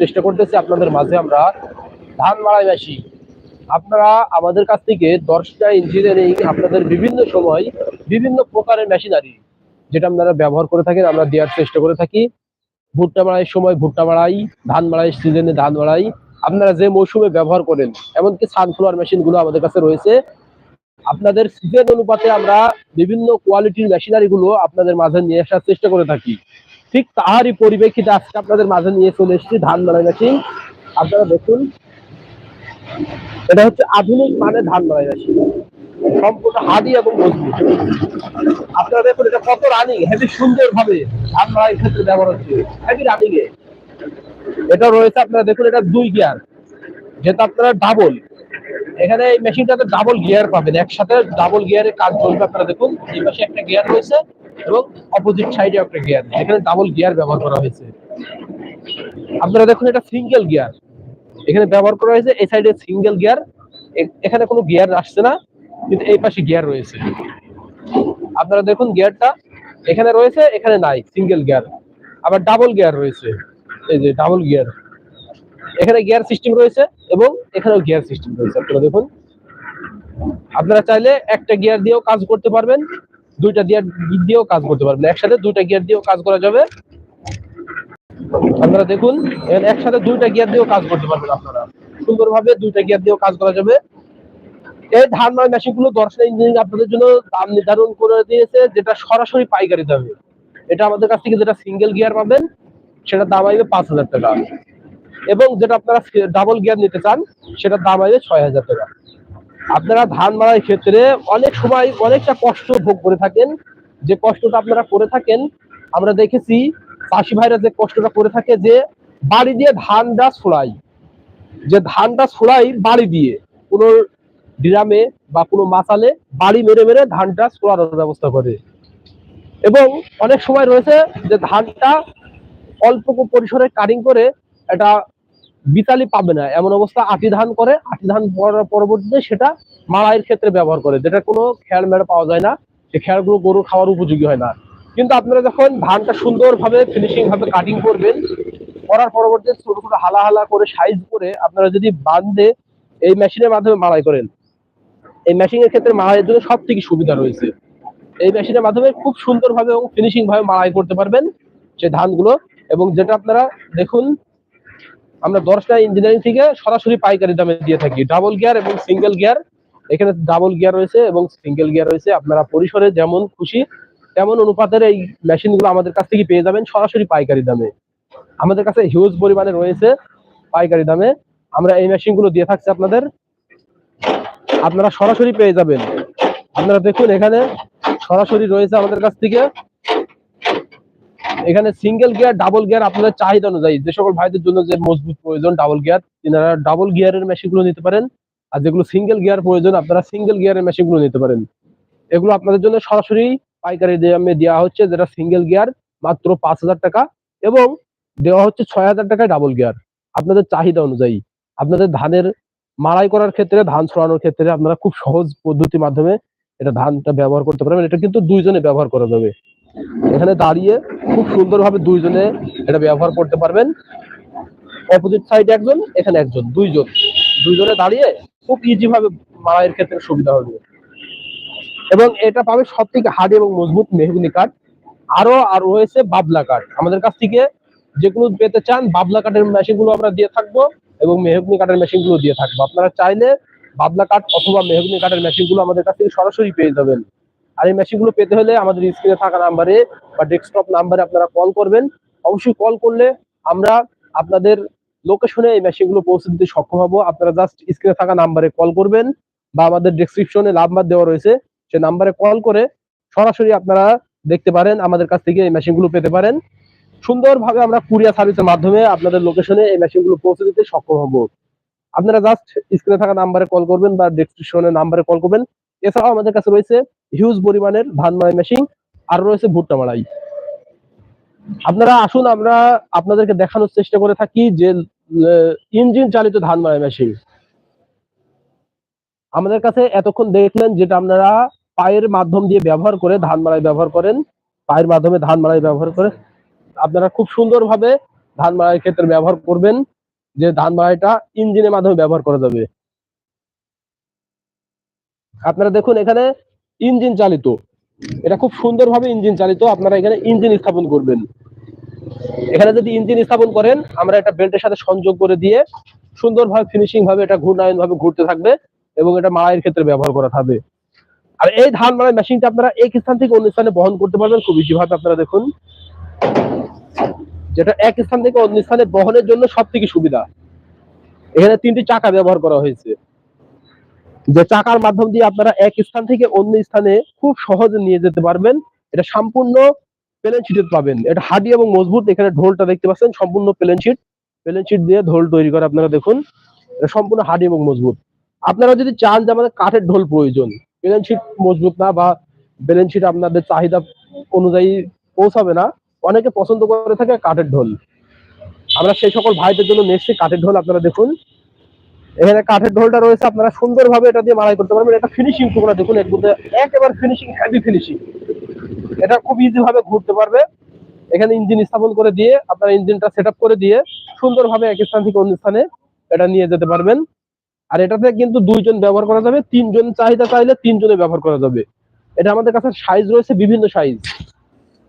চেষ্টা করতেছি আপনাদের মাঝে আমরা ধান মেশিন আপনারা আমাদের কাছ থেকে দশটা ইঞ্জিনিয়ারিং আপনাদের বিভিন্ন সময় বিভিন্ন প্রকারের মেশিনারি যেটা আপনারা ব্যবহার করে থাকেন, আমরা দেওয়ার চেষ্টা করে থাকি। ভুট্টা মাড়াইয়ের সময় ভুট্টা মাড়াই ধান মাড়াইয়ের সিজনে ধান মাড়াই আপনারা যে মৌসুমে ব্যবহার করেন, এমনকি সানফ্লাওয়ার মেশিনগুলো আমাদের কাছে রয়েছে। আপনাদের সিজন অনুপাতে আমরা বিভিন্ন কোয়ালিটির মেশিনারি গুলো আপনাদের মাঝে নিয়ে আসার চেষ্টা করে থাকি। ঠিক তাহারই পরিপ্রেক্ষিতে আজকে আপনাদের মাঝে নিয়ে চলে এসেছি ধান মাড়াই মেশিন আপনারা দেখুন, এটা হচ্ছে আধুনিক মানে ধান মাড়াই মেশিন সম্পূর্ণ হাডি এবং মজবুত। আপনারা দেখুন, এটা কত রানিং হেভি সুন্দর ভাবে ধান মাড়াই ক্ষেত্রে ব্যবহার হচ্ছে। হেভি রানিং এ এটা রয়েছে আপনারা দেখুন, এটা দুই গিয়ার যেটা আপনারা ডাবল এখানে এই মেশিনটাতে ডাবল গিয়ার পাবেন। একসাথে ডাবল গিয়ারে কাজ চলবে, আপনারা দেখুন। এই পাশে একটা গিয়ার রয়েছে। এবং অপোজিট সাইডে একটা গিয়ার এখানে ডাবল গিয়ার ব্যবহার করা হয়েছে। আপনারা দেখুন, এটা সিঙ্গেল গিয়ার এখানে ব্যবহার করা হয়েছে, এই সাইডে সিঙ্গেল গিয়ার এখানে কোনো গিয়ার আসছে না, কিন্তু এই পাশে গিয়ার রয়েছে। আপনারা দেখুন গিয়ারটা এখানে রয়েছে, এখানে নাই সিঙ্গেল গিয়ার আবার ডাবল গিয়ার রয়েছে, এই যে ডাবল গিয়ার এখানে গিয়ার সিস্টেম রয়েছে এবং এখানেও গিয়ার সিস্টেম রয়েছে। আপনারা দেখুন, আপনারা চাইলে একটা গিয়ার দিয়েও কাজ করতে পারবেন। দুইটা গিয়ার দিয়েও কাজ করতে পারবেন। একসাথে দুইটা গিয়ার দিয়েও কাজ করা যাবে। আপনারা দেখুন একসাথে দুইটা গিয়ার দিয়েও কাজ করতে পারবেন আপনারা। সুন্দরভাবে দুইটা গিয়ার দিয়েও কাজ করা যাবে। এই ধান মার মেশিনগুলো দর্শন ইঞ্জিনিয়ারিং আপনাদের জন্য দাম নির্ধারণ করে দিয়েছে, যেটা সরাসরি পাইকারি দামে এটা আমাদের কাছ থেকে যেটা সিঙ্গেল গিয়ার পাবেন সেটা দাম আসবে পাঁচ হাজার টাকা। এবং যেটা আপনারা ডাবল গিয়ার নিতে চান, সেটার দাম আসবে ছয় হাজার টাকা। আপনারা ধান মারার ক্ষেত্রে অনেক সময় অনেকটা কষ্ট ভোগ করে থাকেন। যে কষ্টটা আপনারা করে থাকেন, আমরা দেখেছি চাষি ভাইরা যে কষ্টটা করে থাকে যে বাড়ি দিয়ে ধানটা ছড়াই যে ধানটা ছড়াই বাড়ি দিয়ে, কোনো ড্রামে বা কোনো মাসালে বাড়ি মেরে মেরে ধানটা ছোড়ানোর ব্যবস্থা করে। এবং অনেক সময় রয়েছে যে ধানটা অল্প পরিসরে কাটিং করে এটা বিতালি পাবে না। এমন অবস্থা আটি ধান করে, আটি ধান পড়ার পরবর্তীতে সেটা মাড়াইয়ের ক্ষেত্রে ব্যবহার করে। যেটা কোনো খেয়াল মেরে পাওয়া যায় না সেই খেয়ালগুলো গরু খাওয়ার উপযোগী হয় না। কিন্তু আপনারা যখন ধানটা সুন্দরভাবে ফিনিশিং ভাবে কাটিং করবেন, করার পরবর্তীতে ছোট ছোট হালা হালা করে সাইজ করে আপনারা যদি বান্ধে এই মেশিনের মাধ্যমে মাড়াই করেন। এই মেশিং এর ক্ষেত্রে মাড়াইয়ের জন্য সব থেকে সুবিধা রয়েছে। এই মেশিনের মাধ্যমে খুব সুন্দরভাবে এবং ফিনিশিং ভাবে মাড়াই করতে পারবেন সেই ধানগুলো। এবং যেটা আপনারা দেখুন আমরা দশটা ইঞ্জিনিয়ারিং থেকে সরাসরি পাইকারি দামে দিয়ে থাকি। ডাবল গিয়ার এবং সিঙ্গেল গিয়ার এখানে ডাবল গিয়ার রয়েছে এবং সিঙ্গেল গিয়ার রয়েছে। আপনারা পরিসরে যেমন খুশি, তেমন অনুপাতের এই মেশিনগুলো আমাদের কাছ থেকে পেয়ে যাবেন সরাসরি পাইকারি দামে। আমাদের কাছে হিউজ পরিমাণে রয়েছে পাইকারি দামে। আমরা এই মেশিনগুলো দিয়ে থাকছি আপনাদের। আপনারা সরাসরি পেয়ে যাবেন। আপনারা দেখুন এখানে সরাসরি রয়েছে আমাদের কাছ থেকে এখানে সিঙ্গেল গিয়ার ডাবল গিয়ার আপনাদের চাহিদা অনুযায়ী, যে সকল ভাইদের জন্য যে মজবুত প্রয়োজন ডাবল গিয়ার তিনারা ডাবল গিয়ারের মেশিনগুলো নিতে পারেন। আর যেগুলো সিঙ্গেল গিয়ার প্রয়োজন, আপনারা সিঙ্গেল গিয়ারের মেশিনগুলো নিতে পারেন। এগুলো আপনাদের জন্য সরাসরি পাইকারি দামে দেওয়া হচ্ছে, যেটা সিঙ্গেল গিয়ার মাত্র পাঁচ হাজার টাকা এবং দেওয়া হচ্ছে ছয় হাজার টাকায় ডাবল গিয়ার আপনাদের চাহিদা অনুযায়ী, আপনাদের ধানের মাড়াই করার ক্ষেত্রে, ধান ছড়ানোর ক্ষেত্রে আপনারা খুব সহজ পদ্ধতির মাধ্যমে এটা ধানটা ব্যবহার করতে পারবেন। এটা কিন্তু দুইজনে ব্যবহার করা যাবে। এখানে দাঁড়িয়ে খুব সুন্দরভাবে দুইজনে এটা ব্যবহার করতে পারবেন। অপোজিট সাইডে একজন, এখানে একজন, দুইজন। দুইজনে দাঁড়িয়ে খুব ইজি ভাবে মাড়াইয়ের ক্ষেত্রে সুবিধা হবে। এবং এটা পাবে সব থেকে হার্ড এবং মজবুত মেহগুনি কাঠ আরও আর রয়েছে বাবলা কাঠ আমাদের কাছ থেকে যেগুলো পেতে চান, বাবলা কাঠের মেশিনগুলো আমরা দিয়ে থাকব এবং মেহগুনি কাঠের মেশিনগুলো দিয়ে থাকব। আপনারা চাইলে বাবলা কাঠ অথবা মেহগুনি কাঠের মেশিনগুলো আমাদের কাছ থেকে সরাসরি পেয়ে যাবেন। আর এই মেশিনগুলো পেতে হলে আমাদের স্ক্রিনে থাকা নাম্বারে বা ডেস্কটপ নাম্বারে আপনারা কল করবেন। অবশ্যই কল করলে আমরা আপনাদের লোকেশনে এই মেশিনগুলো পৌঁছে দিতে সক্ষম হব। আপনারা জাস্ট স্ক্রিনে থাকা নাম্বারে কল করবেন বা আমাদের ডেসক্রিপশনে নাম্বার দেওয়া রয়েছে। সেই নাম্বারে কল করে সরাসরি আপনারা দেখতে পারেন, আমাদের কাছ থেকে এই মেশিনগুলো পেতে পারেন। সুন্দরভাবে আমরা কুরিয়ার সার্ভিসের মাধ্যমে আপনাদের লোকেশনে এই মেশিনগুলো পৌঁছে দিতে সক্ষম হব। আপনারা জাস্ট স্ক্রিনে থাকা নাম্বারে কল করবেন বা ডেসক্রিপশনের নাম্বারে কল করবেন। এছাড়াও আমাদের কাছে রয়েছে হিউজ পরিমাণের ধান মাড়াই মেশিন আর রয়েছে ভুট্টা মাড়াই আপনারা আসুন, আমরা আপনাদেরকে দেখানোর চেষ্টা করে থাকি যে ইঞ্জিন চালিত ধান মাড়াই মেশিন আমাদের কাছে এতক্ষণ দেখলেন যেটা আপনারা পায়ের মাধ্যম দিয়ে ব্যবহার করে ধান মাড়াই ব্যবহার করেন। পায়ের মাধ্যমে ধান মাড়াই ব্যবহার করে আপনারা খুব সুন্দরভাবে ধান মাড়াইয়ের ক্ষেত্রে ব্যবহার করবেন, যে ধান মাড়াইটা ইঞ্জিনের মাধ্যমে ব্যবহার করা যাবে। আপনারা দেখুন এখানে ইঞ্জিন চালিত। এটা খুব সুন্দরভাবে ইঞ্জিন চালিত। আপনারা এখানে ইঞ্জিন স্থাপন করবেন। এখানে যদি ইঞ্জিন স্থাপন করেন, আমরা এটা বেল্টের সাথে সংযোগ করে দিয়ে সুন্দরভাবে ফিনিশিং ভাবে এটা ঘূর্ণায়ন ভাবে ঘুরতে থাকবে এবং এটা মাড়াইয়ের ক্ষেত্রে ব্যবহার করা থাকবে। আর এই ধান মাড়াই মেশিনটা আপনারা এক স্থান থেকে অন্য স্থানে বহন করতে পারবেন। খুব ভাবে আপনারা দেখুন। যেটা এক স্থান থেকে অন্য স্থানে বহনের জন্য সব থেকে সুবিধা। এখানে তিনটি চাকা ব্যবহার করা হয়েছে। যে চাকার মাধ্যম দিয়ে আপনারা এক স্থান থেকে অন্য স্থানে খুব সহজে নিয়ে যেতে পারবেন। এটা সম্পূর্ণ প্লেন শিটের পাবেন। এটা হাডি এবং মজবুত। এখানে ঢোলটা দেখতে পাচ্ছেন, সম্পূর্ণ প্লেন শিট প্লেন শিট দিয়ে ঢোল তৈরি করে আপনারা দেখুন সম্পূর্ণ হাডি এবং মজবুত। আপনারা যদি চান যে আমাদের কাঠের ঢোল প্রয়োজন, প্লেন শিট মজবুত না বা প্লেন শিট আপনাদের চাহিদা অনুযায়ী পৌঁছাবে না, অনেকে পছন্দ করে থাকে কাঠের ঢোল। আমরা সেই সকল ভাইদের জন্য নিয়ে কাঠের ঢোল, আপনারা দেখুন। এখানে কাঠের ঢোলটা রয়েছে, আপনারা সুন্দরভাবে এটা দিয়ে মারাই করতে পারবেন। এটা ফিনিশিং তোমরা দেখুন একেবারে ফিনিশিং হেভি ফিনিশিং এটা খুব ইজি ভাবে ঘুরতে পারবে। এখানে ইঞ্জিন স্থাপন করে দিয়ে, আপনারা ইঞ্জিনটা সেট করে দিয়ে সুন্দরভাবে এক স্থান থেকে অন্য স্থানে এটা নিয়ে যেতে পারবেন। আর এটাতে কিন্তু দুইজন ব্যবহার করা যাবে, তিনজন চাহিদা চাইলে তিনজনে ব্যবহার করা যাবে। এটা আমাদের কাছে সাইজ রয়েছে, বিভিন্ন সাইজ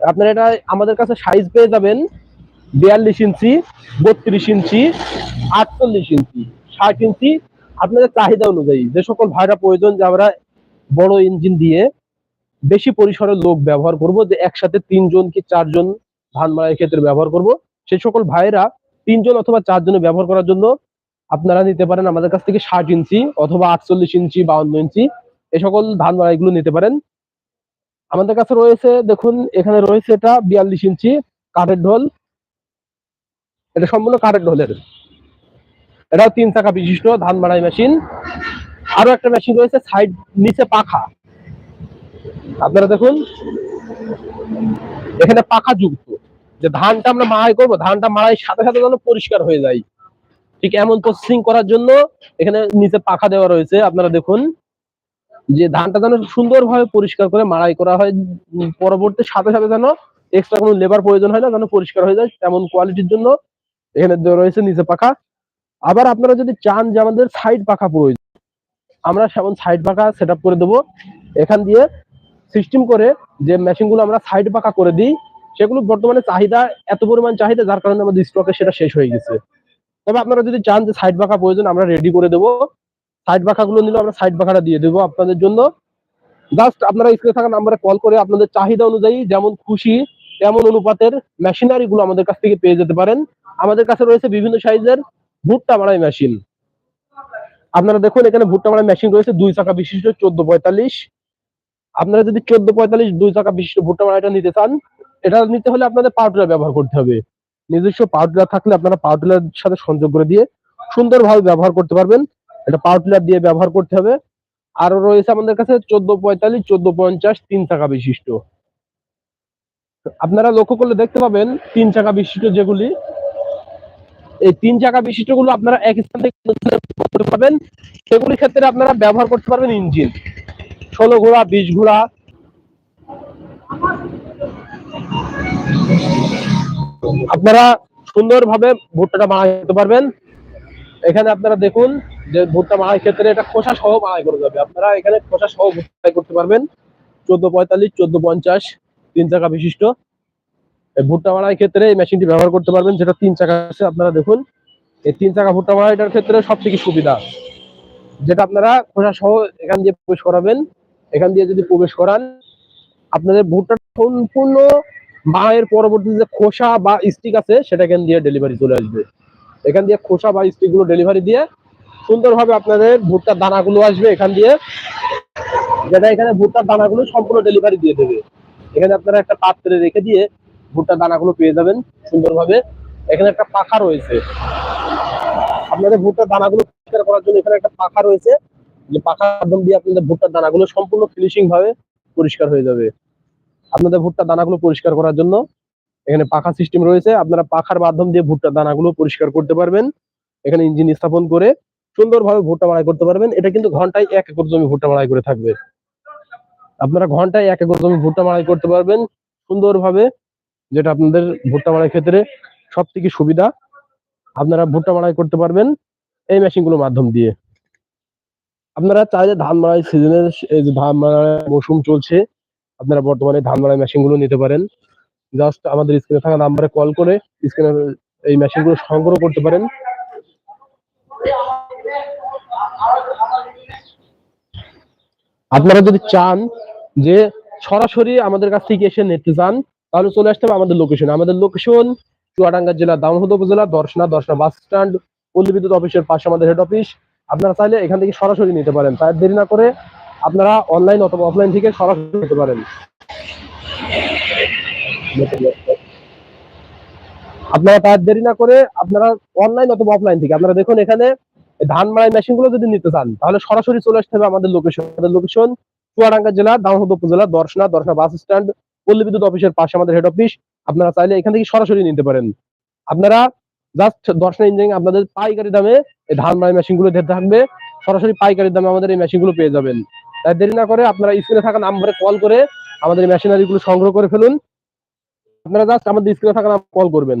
আপনারা এটা আমাদের কাছে সাইজ পেয়ে যাবেন, বিয়াল্লিশ ইঞ্চি, বত্রিশ ইঞ্চি, আটচল্লিশ ইঞ্চি। ষাট ইঞ্চি। আপনাদের চাহিদা অনুযায়ী যে সকল ভাড়া প্রয়োজন যে আমরা বড় ইঞ্জিন দিয়ে বেশি পরিসরের লোক ব্যবহার করব, যে একসাথে তিনজন কি চারজন ধান মারার ক্ষেত্রে ব্যবহার করব সেই সকল ভাইয়েরা তিনজন অথবা চারজনে ব্যবহার করার জন্য আপনারা নিতে পারেন আমাদের কাছ থেকে ষাট ইঞ্চি অথবা আটচল্লিশ ইঞ্চি, বাউন্ন ইঞ্চি, এ সকল ধান মারাইগুলো নিতে পারেন। আমাদের কাছে রয়েছে, দেখুন, এখানে রয়েছে এটা বিয়াল্লিশ ইঞ্চি কাঠের ঢোল। এটা সম্পূর্ণ কাঠের ঢোলের। এটাও তিন চাকা বিশিষ্ট ধান মাড়াই মেশিন। আরও একটা মেশিন রয়েছে সাইড নিচে পাখা। আপনারা দেখুন। এখানে পাখা যুক্ত। যে ধানটা আমরা মাড়াই করব, ধানটা মাড়াই সাথে সাথে যেন পরিষ্কার হয়ে যায়। ঠিক এমন প্রসেসিং করার জন্য এখানে নিচে পাখা দেওয়া রয়েছে, আপনারা দেখুন। যে ধানটা যেন সুন্দরভাবে পরিষ্কার করে মাড়াই করা হয়, পরবর্তী সাথে সাথে যেন এক্সট্রা কোনো লেবার প্রয়োজন হয় না, যেন পরিষ্কার হয়ে যায় তেমন কোয়ালিটির জন্য। এখানে রয়েছে নিচে পাখা। আবার আপনারা যদি চান যে আমাদের সাইড পাখা প্রয়োজন, আমরা সেমন সাইড পাখা সেট করে দেবো। এখান দিয়ে সিস্টেম করে যে মেশিনগুলো আমরা সাইড পাখা করে দিই, সেগুলো বর্তমানে চাহিদা, এত পরিমাণ চাহিদা, যার কারণে আমাদের স্টকে সেটা শেষ হয়ে গেছে। তবে আপনারা যদি চান যে সাইড পাখা প্রয়োজন, আমরা রেডি করে দেবো। সাইড পাখাগুলো নিলে আমরা সাইড পাখাটা দিয়ে দেবো আপনাদের জন্য। জাস্ট আপনারা স্ক্রিনে থাকা নাম্বারে কল করে আপনাদের চাহিদা অনুযায়ী যেমন খুশি, তেমন অনুপাতের মেশিনারি গুলো আমাদের কাছ থেকে পেয়ে যেতে পারেন। আমাদের কাছে রয়েছে বিভিন্ন সাইজের ভুট্টা মারাই মেশিন আপনারা দেখুন, এখানে ভুট্টা মারাই মেশিন রয়েছে, দুই চাকা বিশিষ্ট, চোদ্দ পঁয়তাল্লিশ। আপনারা যদি চোদ্দ পঁয়তাল্লিশ, দুই চাকা বিশিষ্ট ভুট্টা মারাইটা নিতে চান, এটা নিতে হলে আপনাদের পাউডার ব্যবহার করতে হবে। নিজস্ব পাউডার থাকলে আপনারা পাউডারের সাথে সংযোগ করে দিয়ে সুন্দরভাবে ব্যবহার করতে পারবেন। এটা পাওয়ার টিলার দিয়ে ব্যবহার করতে হবে। আরও রয়েছে আমাদের কাছে চোদ্দ পঁয়তাল্লিশ, চোদ্দ পঞ্চাশ, তিন চাকা বিশিষ্ট। আপনারা লক্ষ্য করলে দেখতে পাবেন, তিন চাকা বিশিষ্ট যেগুলি এই তিন চাকা বিশিষ্টগুলো আপনারা এক স্থান থেকে করতে পারবেন। সেগুলির ক্ষেত্রে আপনারা ব্যবহার করতে পারবেন ইঞ্জিন। ষোলো ঘোড়া, বিশ ঘোড়া। আপনারা সুন্দরভাবে ভুট্টাটা বানাতে পারবেন। এখানে আপনারা দেখুন যে ভুট্টা মাড়াই ক্ষেত্রে এটা খোসা সহ মাড়াই করে যাবে। আপনারা এখানে খোসা সহ মাড়াই করতে পারবেন। চোদ্দ পঁয়তাল্লিশ, চোদ্দ পঞ্চাশ, তিন চাকা বিশিষ্ট। ভুট্টা মাড়াই ক্ষেত্রে এই মেশিনটি ব্যবহার করতে পারবেন, যেটা তিন চাকা আছে, আপনারা দেখুন। এই তিন চাকা ভুট্টা মাড়াইটার ক্ষেত্রে সব থেকে সুবিধা, যেটা আপনারা খোসা সহ এখান দিয়ে প্রবেশ করাবেন। এখান দিয়ে যদি প্রবেশ করান, আপনাদের ভুট্টা সম্পূর্ণ মায়ের পরবর্তী যে খোসা বা স্টিক আছে, সেটা এখান দিয়ে ডেলিভারি চলে আসবে। এখান দিয়ে খোসা বা স্টিকগুলো ডেলিভারি দিয়ে সুন্দরভাবে আপনাদের ভুট্টার দানাগুলো আসবে এখান দিয়ে। যেটা এখানে ভুট্টার দানাগুলো সম্পূর্ণ ডেলিভারি দিয়ে দেবে। এখানে আপনারা একটা পাত্রে রেখে দিয়ে ভুট্টার দানাগুলো পেয়ে যাবেন সুন্দরভাবে। এখানে একটা পাখা রয়েছে। আপনাদের ভুট্টার দানাগুলো পরিষ্কার করার জন্য এখানে একটা পাখা রয়েছে। যে পাখার মাধ্যম দিয়ে আপনাদের ভুট্টার দানাগুলো সম্পূর্ণ ফিনিশিং ভাবে পরিষ্কার হয়ে যাবে। আপনাদের ভুট্টার দানাগুলো পরিষ্কার করার জন্য এখানে পাখা সিস্টেম রয়েছে। আপনারা পাখার মাধ্যম দিয়ে ভুট্টার দানাগুলো পরিষ্কার করতে পারবেন। এখানে ইঞ্জিন স্থাপন করে সুন্দরভাবে ভুট্টা মাড়াই করতে পারবেন। এটা কিন্তু ঘন্টায় এক একর জমি ভুট্টা মাড়াই করে থাকবে। আপনারা ঘন্টায় এক একর জমি ভুট্টা মাড়াই করতে পারবেন। সুন্দরভাবে যেটা আপনাদের ভুট্টা মাড়াই ক্ষেত্রে সব থেকে সুবিধা। আপনারা ভুট্টা মাড়াই করতে পারবেন এই মেশিনগুলোর মাধ্যম দিয়ে। আপনারা চাইলে ধান মাড়াই সিজনের ধান মাড়াই মৌসুম চলছে, আপনারা বর্তমানে ধান মাড়াই মেশিনগুলো নিতে পারেন। জাস্ট আমাদের স্ক্রিনে থাকা নাম্বারে কল করে স্ক্রিনে এই মেশিনগুলো সংগ্রহ করতে পারেন। আপনারা যদি চান যে সরাসরি আমাদের কাছ থেকে এসে নিতে চান তাহলে চলে আসতে হবে আমাদের লোকেশন আমাদের লোকেশন চুয়াডাঙ্গা জেলা দামহদ উপজেলা, দর্শনা দর্শনা বাস স্ট্যান্ড পল্লী বিদ্যুৎ অফিসের পাশে আমাদের হেড অফিস আপনারা চাইলে এখান থেকে সরাসরি নিতে পারেন। তাই দেরি না করে আপনারা অনলাইন অথবা অফলাইন থেকে সরাসরি নিতে পারেন। আপনারা তার দেরি না করে আপনারা অনলাইন অথবা অফলাইন থেকে আপনারা দেখুন এখানে ধান মারাই মেশিনগুলো যদি নিতে চান, তাহলে সরাসরি চলে আসতে হবে আমাদের লোকেশন আমাদের লোকেশন চুয়াডাঙ্গা জেলা দামহদ উপজেলা, দর্শনা দর্শনা বাস স্ট্যান্ড পল্লী বিদ্যুৎ অফিসের পাশে আমাদের হেড অফিস আপনারা চাইলে এখান থেকে সরাসরি নিতে পারেন। আপনারা জাস্ট দর্শনা ইঞ্জিনিয়ারিং আপনাদের পাইকারি দামে এই ধান মারাই মেশিনগুলো থাকবে, সরাসরি পাইকারি দামে আমাদের এই মেশিনগুলো পেয়ে যাবেন। তাই দেরি না করে আপনারা স্ক্রিনে থাকা নাম্বারে কল করে আমাদের মেশিনারি গুলো সংগ্রহ করে ফেলুন। আপনারা জাস্ট আমাদের স্ক্রিনে থাকা নাম্বার কল করবেন।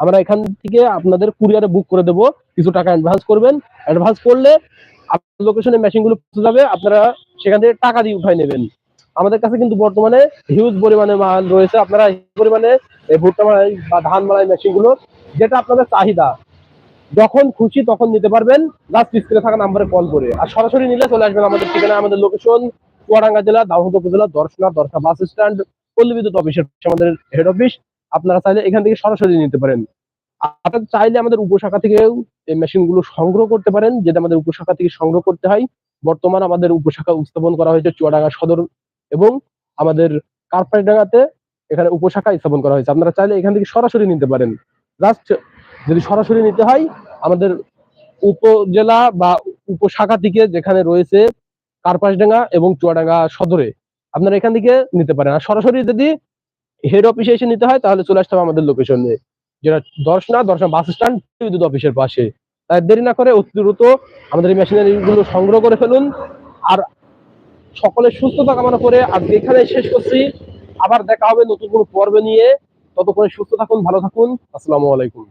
আমরা এখান থেকে আপনাদের কুরিয়ারে বুক করে দেবো, কিছু টাকা অ্যাডভান্স করবেন। অ্যাডভান্স করলে আপনার লোকেশনে মেশিনগুলো পৌঁছে যাবে, আপনারা সেখান থেকে টাকা দিয়ে উঠাই নেবেন। আমাদের কাছে কিন্তু বর্তমানে হিউজ পরিমাণে মাল রয়েছে। আপনারা পরিমাণে ভুট্টা মারাই বা ধান মারাই মেশিনগুলো যেটা আপনাদের চাহিদা। যখন খুশি তখন নিতে পারবেন। জাস্ট স্ক্রিনে থাকা নাম্বারে কল করে। আর সরাসরি নিলে চলে আসবেন আমাদের ঠিকানা, আমাদের লোকেশন চুয়াডাঙ্গা জেলা দামোদ উপজেলা, দর্শনা দর্শনা বাস স্ট্যান্ড পল্লী বিদ্যুৎ অফিসের আমাদের হেড অফিস আপনারা চাইলে এখান থেকে সরাসরি নিতে পারেন। আপনারা চাইলে আমাদের উপশাখা থেকেও এই মেশিনগুলো সংগ্রহ করতে পারেন, যেটা আমাদের উপশাখা থেকে সংগ্রহ করতে হয়। বর্তমান আমাদের উপশাখা স্থাপন করা হয়েছে চুয়াডাঙ্গা সদর এবং আমাদের কার্পাইডাঙ্গাতে এখানে উপশাখা স্থাপন করা হয়েছে। আপনারা চাইলে এখান থেকে সরাসরি নিতে পারেন। জাস্ট যদি সরাসরি নিতে হয়, আমাদের উপজেলা বা উপশাখা থেকে যেখানে রয়েছে কার্পাসডাঙ্গা এবং চুয়াডাঙ্গা সদরে, আপনারা এখান থেকে নিতে পারেন। আর সরাসরি যদি হেড অফিসে এসে নিতে হয়, তাহলে চলে আসতে হবে আমাদের লোকেশনে যেটা দর্শনা দর্শনা বাস স্ট্যান্ড বিদ্যুৎ অফিসের পাশে। তাই দেরি না করে অতি দ্রুত আমাদের এই মেশিনারি গুলো সংগ্রহ করে ফেলুন। আর সকলের সুস্থতা কামনা করে আর এখানে শেষ করছি, আবার দেখা হবে নতুন কোনো পর্ব নিয়ে। ততক্ষণে সুস্থ থাকুন, ভালো থাকুন। আসসালামু আলাইকুম।